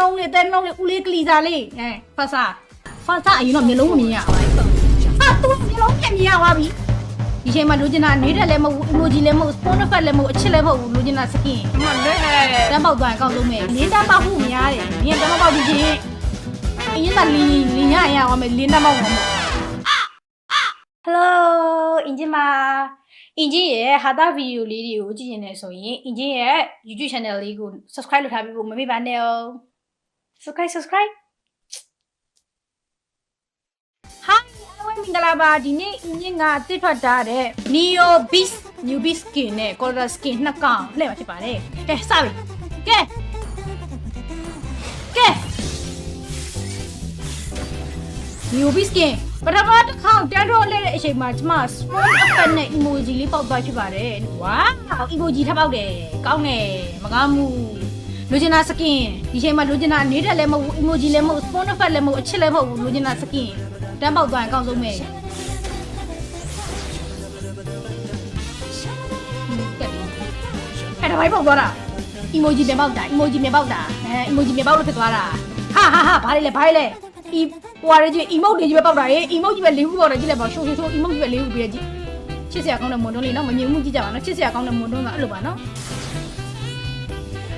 လုံးလေးတဲလုံးလေးဦးလေးကလီစာလေးအဲဖတ်စာဖတ်စာအရင်တော့မျိုးလုံးမမြင်ရပါဘူးဟာသူမျိုးလုံးပြန်မြင်ရပါပြီဒီချိန်မှာလူကျင်တာနေတဲ့လည်းမဟုတ်ဘူး emoji လည်းမဟုတ်ဘူး phone effect လည်းမဟုတ်ဘူးအချစ်လည်းမဟုတ်ဘူးလူကျင်တာ skin မလဲတန်းပေါက်သွားရင်အကောက်ဆုံးပဲလင်းတန်းပေါက်မှုများတယ်လင်းတန်းပေါက်ပြီးချင်းအရင်ကလင်းလင်းရရအောင်မယ်လင်းတန်းပေါက်မှာမဟုတ် Hello အင်ဂျင်ပါအင်ဂျင်ရဲ့ဟာတာဗီဒီယိုလေးတွေကိုကြည့်နေတယ်ဆိုရင်အင်ဂျင်ရဲ့ YouTube channel လေးကို subscribe လုပ်ထားပြီးဖို့မမေ့ပါနဲ့哦 subscribe subscribe Hi အားလုံးမင်္ဂလာပါဒီနေ့အင်ဂျင်ကတစ်ထွက်ထားတဲ့ Neo Beast New Beast skin နဲ့ Color skin နှစ်ကောင်လှည့်မှာဖြစ်ပါတယ်ကဲစပြီကဲကဲ New Beast skin ပထမတစ်ခေါက်တန်းတော့လဲတဲ့အချိန်မှာကျမ small effect နဲ့ emoji လေးပေါက်သွားဖြစ်ပါတယ်ဝါ emoji ထပ်ပေါက်တယ်ကောင်းတယ်မကောင်းဘူး လူကျင်တာ skin ဒီချိန်မှာလူကျင်တာနေတဲ့လည်းမဟုတ်ဘူး emoji လည်းမဟုတ်ဘူး small effect လည်းမဟုတ်ဘူးအချစ်လည်းမဟုတ်ဘူးလူကျင်တာ skin တန်းပေါက်သွားရင်အကောင်းဆုံးပဲကဲအဲ့ဒါဘိုင်းပေါက်သွားတာ emoji ပြန်ပေါက်တာ emoji ပြန်ပေါက်တာအဲ emoji ပြန်ပေါက်လို့ဖြစ်သွားတာဟာဟာဟာဘာလဲလဲဘာလဲလဲ e ဟွာရကြီး emote တွေကြီးပဲပေါက်တာရေ emote ကြီးပဲလေးခုပေါက်တာကြည့်လိုက်ပါရှိုးရှိုးရှိုး emote ကြီးပဲလေးခုပြည့်ကြည့်ချစ်စရာကောင်းတဲ့မွန်တွန်းလေးနော်မမြင်မှုကြည့်ကြပါနော်ချစ်စရာကောင်းတဲ့မွန်တွန်းကအဲ့လိုပါနော်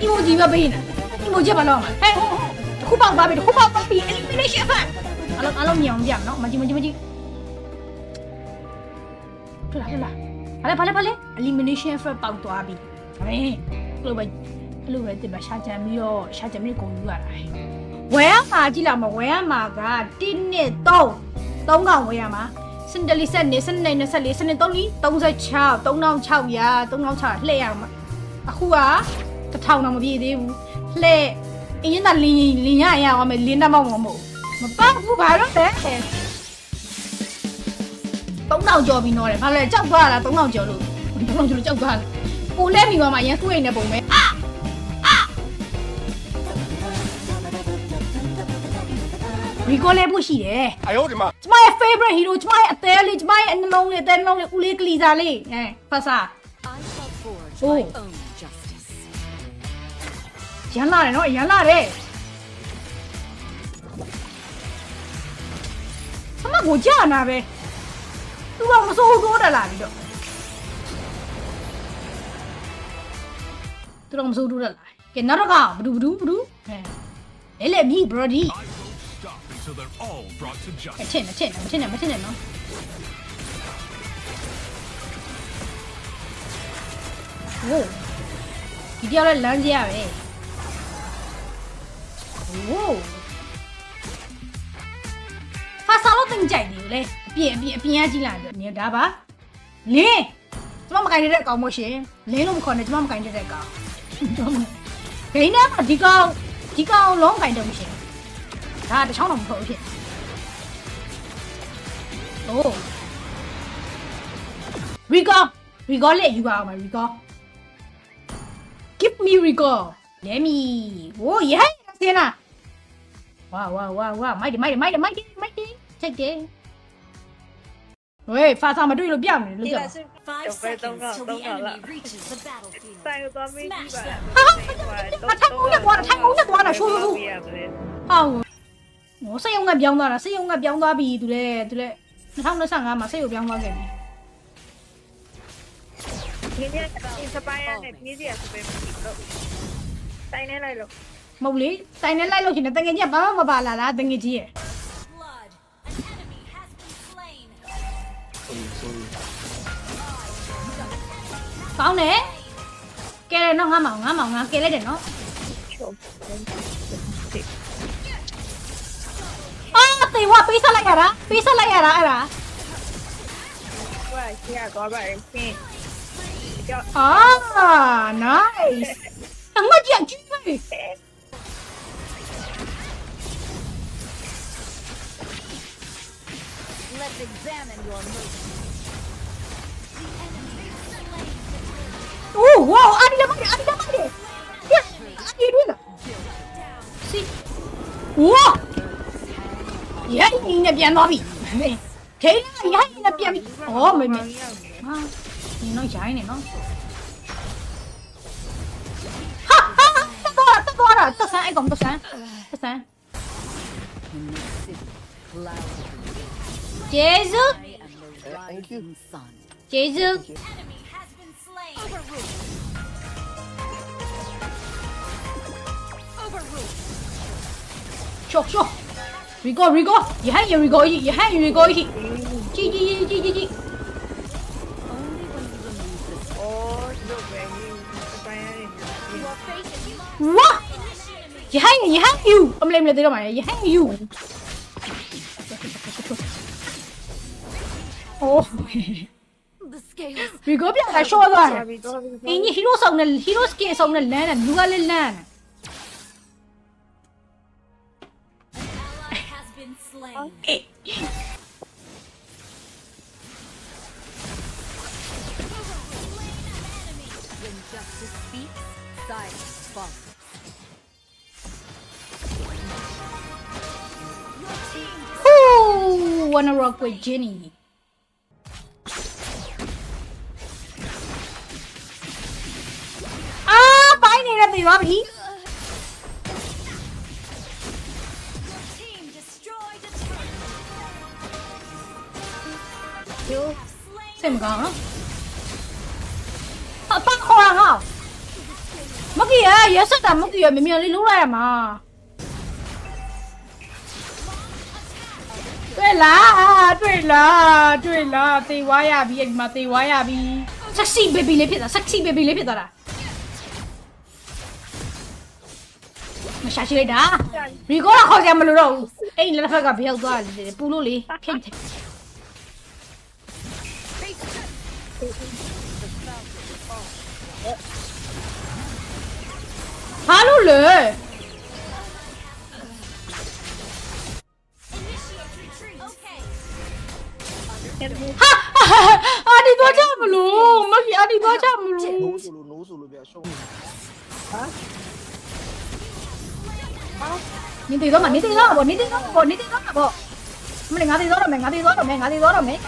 emoji ပဲပေးနေတာ emoji ဘာလို့မှာဟဲ့တစ်ခုပေါက်သွားပြီတစ်ခုပေါက်သွားပြီ elimination ဖတ်အလုံးအလုံးမြင်အောင်ပြနော်မကြည့်မကြည့်မကြည့်ထလာထလာဘာလဲဘာလဲဘာလဲ elimination ဖတ်ပေါက်သွားပြီဒါပဲအဲ့လိုပဲအဲ့လိုပဲတင်ပါရှာကြံပြီးတော့ရှာကြံပြီးကုန်ယူရတာဟဲ့ဝဲရမှာကြည့်လာမဝဲရမှာက1နဲ့3 3ကောင်ဝဲရမှာစင်တလီဆက်နေစနေ24စနေ3လီ36 3600ရာ3600လှည့်ရမှာအခုက တထောင်တော့မပြေသေးဘူးလှဲ့အင်းရင်သာလင်းလင်းရရအောင်မယ်လင်းတမောက်မမဟုတ်မပတ်ဘူးဘာလို့လဲ3000ကျော်ပြီးတော့တယ်ဘာလဲကြောက်သွားတာ3000ကျော်လို့3000ကျော်လို့ကြောက်သွားတယ်ကိုလဲမိပါမှာရန်သူ့အိမ်နဲ့ပုံပဲအာရီကိုလဲဖို့ရှိတယ်။အယောဒီမှာကျမရဲ့ favorite hero ကျမရဲ့အသေးလေးကျမရဲ့အနှလုံးလေးအသေးနှလုံးလေးဦးလေးကလီစာလေးအဲဖတ်စာ။ I felt forged my own ရန်လာတယ်နော်ရန်လာတယ်အမကိုကြာနာပဲသူကမစိုးတော့တယ်လားပြီးတော့သူတော့မစိုးတော့တယ်လားကဲနောက်တော့ကဘဒူဘဒူဘဒူအဲလေလေမီဘရဒီ I won't stop until they're all brought to အ justice. ချင်းအချင်းအချင်းအချင်းနော်ဟိုဒီတယောက်လည်းလမ်းကြရပဲ ဟိုဖာဆောင်လို့တင်ကြိုက်နေလေအပြင်အပြင်အပြင်ကကြည့်လာတယ်နေဒါပါလင်းကျမမကင်တဲ့အကောင်မရှင်လင်းလို့မခေါ်နဲ့ကျမမကင်တဲ့အကောင်ဂိမ်းထဲမှာဒီကောင်ဒီကောင်လုံးကင်တယ်မရှင်ဒါတချောင်းတော့မဟုတ်ဘူးဖြစ် โอ้รีกอรีกอเลยอยู่ပါအောင်မရီကော give me recall let me โอ้ยဟဲ့စင်းလား ဝါဝါဝါဝါမိုက်တယ်မိုက်တယ်မိုက်တယ်မိုက်တယ်မိုက်တယ်ချက်တယ်ဝေးဖာဆောင်မတွေ့လို့ပြောင်းနေလို့ကြောက် Five Don't wait, don't seconds go, till the don't go, enemy look. reaches the battlefield. ဆိုင်သွားမင်းကြီးပါဟာထိုင်ကုန်ရက်သွားတာထိုင်ကုန်ရက်သွားတာရှိုးရှိုးရတယ်ဟောဟိုစိတ်ယုံကပြောင်းသွားတာစိတ်ယုံကပြောင်းသွားပြီသူလဲသူလဲ2025မှာစိတ်ယုံပြောင်းသွားခဲ့ပြီဒီနေ့ဒီစပိုင်ရနဲ့ပြည်စီရစပယ်မလို့ဆိုင်နေလိုက်လို့ မဟုတ်လေတိုင်နဲ့လိုက်လို့ရှင်တငယ်ကြီးကဘာမှမပါလာလားတငယ်ကြီးရဲ့ Blood. An enemy has been slain. ကောင်းတယ်ကဲတယ်နော်ငါမောင်ငါမောင်ငါကဲလိုက်တယ်နော်ချုပ်အာတေဝပေးဆက်လိုက်ရတာပေးဆက်လိုက်ရတာအဲ့ဒါဟိုကရှေ့ကတော့ပါရင်ရှင်းကြောက်အာ nice အမကြီးကြီးပဲ Let's examine Oh, wow, ada dapat dia, ada dapat dia. Ya, ada dua lah. Si. Wow. Ya, ini nak biar Nobby. Thế này, ya, ini nak biar. Oh, mày mày. Ha, ini nói trái này nó. Ha, ha, tao to à, rồi, tao to à, rồi, tao sáng, anh còn tao sáng, tao sáng. Jezu. Thank you. Jezu. Shot, shot. We go, we go. You hang, you go, you hang, you go. G, G, G, G, G, G. What? You hang, you hang you. Ông lên lên tới đâu mày? You hang you. Oh, We go behind. I show that. Any hero song, the hero's case song, the land and Luga Lil Nan. Who wanna rock with Jenny? ပိုင်းနေတဲ့တေသွားပြီ team destroyed a turret. ကျိုး Slain စိတ်မကောင်းနော်အပတ်ခေါ်ရငါမကီရရဆက်တာမကီရမြင်မြင်လေးလုံးလိုက်ရမှာတွေ့လားတွေ့လားတွေ့လားတေဝါရပြီအဲ့ဒီမှာတေဝါရပြီ sexy baby လေးဖြစ်တာ sexy baby လေးဖြစ်သွားတာ မရှာရှိလိုက်တာရီကောလာခေါ်ကြမလို့တော့ဘူးအဲ့ဒီလက်ဖက်ကဘယ်ရောက်သွားလဲပူလို့လေဖိတ်တယ်ဘာလို့လဲ Okay. ဟာအာဒီတော့ကြမလို့မကြီးအာဒီတော့ကြမလို့နိုးဆိုလို့နိုးဆိုလို့ဗျာရှုံးနေ nhìn thì đó mà nhìn thì đó bọn nhìn thì đó bọn nhìn thì đó bộ mình ngã thì đó rồi mình ngã thì đó rồi mình ngã thì đó rồi mình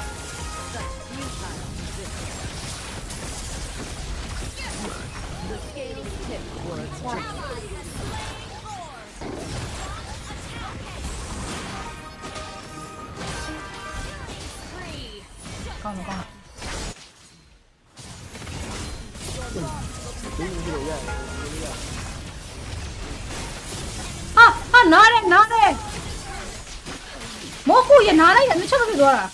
Thank you. နားတယ်နားတယ်မောကူရနားလိုက်တယ်မချက်မဖြစ်သွားတာ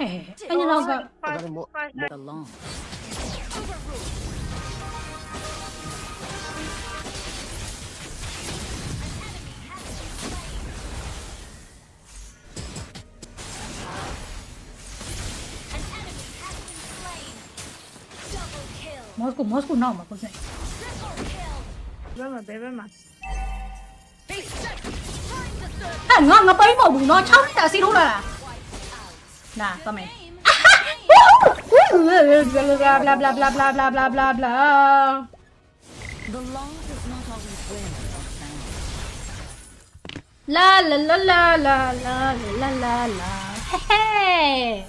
အဲ့ညနောက်က the long Moscú, Moscú no, Moscú sí. Vamos, vamos. Ah, ngon ngapain mau bunuh cowok tak sih lah. Nah, tome. Bla bla bla bla bla bla bla bla bla. La la la la la la la la la. Hey.